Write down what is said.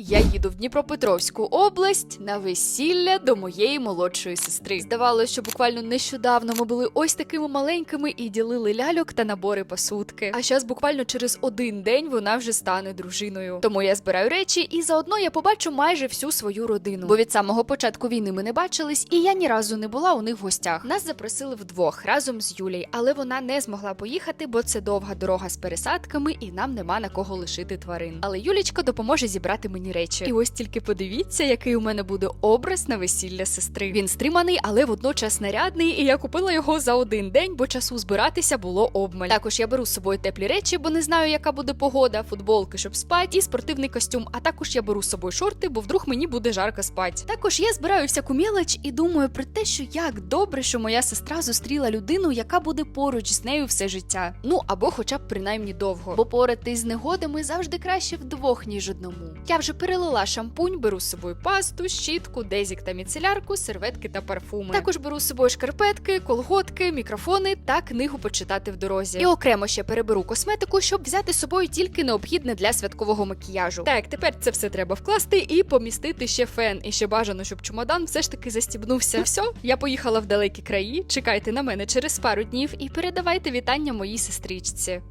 Я їду в Дніпропетровську область на весілля до моєї молодшої сестри. Здавалося, що буквально нещодавно ми були ось такими маленькими і ділили ляльок та набори посудки. А зараз буквально через один день вона вже стане дружиною. Тому я збираю речі, і заодно я побачу майже всю свою родину. Бо від самого початку війни ми не бачились, і я ні разу не була у них в гостях. Нас запросили вдвох разом з Юлією, але вона не змогла поїхати, бо це довга дорога з пересадками, і нам нема на кого лишити тварин. Але Юлічка допоможе зібрати мені речі. І ось тільки подивіться, який у мене буде образ на весілля сестри. Він стриманий, але водночас нарядний, і я купила його за один день, бо часу збиратися було обмаль. Також я беру з собою теплі речі, бо не знаю, яка буде погода, футболки, щоб спати, і спортивний костюм. А також я беру з собою шорти, бо вдруг мені буде жарко спати. Також я збираю всяку мелоч і думаю про те, що як добре, що моя сестра зустріла людину, яка буде поруч з нею все життя. Ну або хоча б принаймні довго. Бо поратись з негодами завжди краще вдвох, ніж одному. Я вже перелила шампунь, беру з собою пасту, щітку, дезік та міцелярку, серветки та парфуми. Також беру з собою шкарпетки, колготки, мікрофони та книгу почитати в дорозі. І окремо ще переберу косметику, щоб взяти з собою тільки необхідне для святкового макіяжу. Так, тепер це все треба вкласти і помістити ще фен. І ще бажано, щоб чемодан все ж таки застібнувся. Ну все, я поїхала в далекі краї. Чекайте на мене через пару днів і передавайте вітання моїй сестричці.